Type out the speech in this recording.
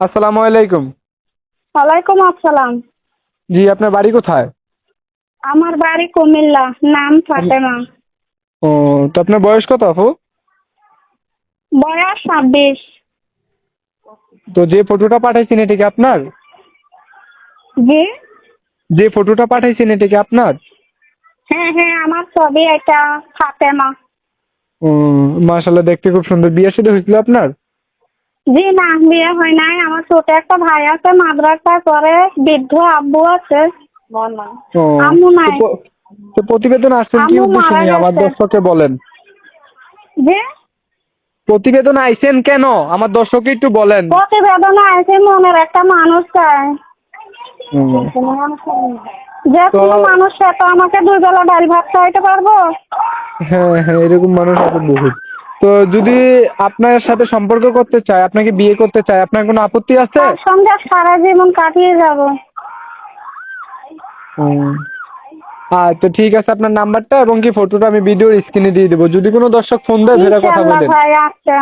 আসসালামু আলাইকুম। ওয়ালাইকুম আসসালাম। জি আপনার বাড়ি কোথায়? আমার বাড়ি কুমিল্লা নাম ফাতেমা। ও তো আপনার বয়স কত আপু? বয়স ছাব্বিশ। তো যে ফটোটা পাঠাইছেন এটা কি আপনার? জি। যে ফটোটা পাঠাইছেন এটা কি আপনার? হ্যাঁ হ্যাঁ আমার ছবি এটা ফাতেমা। ও মাশাল্লাহ দেখতে খুব সুন্দর। বিয়ে শুধু হয়েছিল আপনার? জি না বিয়ে হয় নাই। আমার ছোট একটা ভাই আছে মাদ্রাসা করে বৃদ্ধ আব্বু আছে। ও আম্মু নাই। তো প্রতিবেদন আসছেন কি উদ্দেশ্য নিয়ে আমার দর্শককে বলেন। জি? প্রতিবেদন আইছেন কেন? আমার দর্শককে একটু বলেন। প্রতিবেদনে আছে মনের একটা মানুষ চায় হুম। যে কোনো মানুষ সে তো আমাকে দুই বেলা ডাল ভাত খাওয়াইতে পারব। হ্যাঁ হ্যাঁ এরকম মানুষ আছে বহুত। তো যদি আপনার সাথে সম্পর্ক করতে চায় আপনাকে বিয়ে করতে চায় আপনার কোনো আপত্তি আছে? তার সঙ্গে সারা জীবন কাটিয়ে যাব। আচ্ছা ঠিক আছে আপনার নাম্বারটা এবং কি ফটোটা আমি ভিডিওর স্ক্রিনে দিয়ে দেবো। যদি কোনো দর্শক ফোন দেয় সেটা কথা বলেন। ভাই আচ্ছা।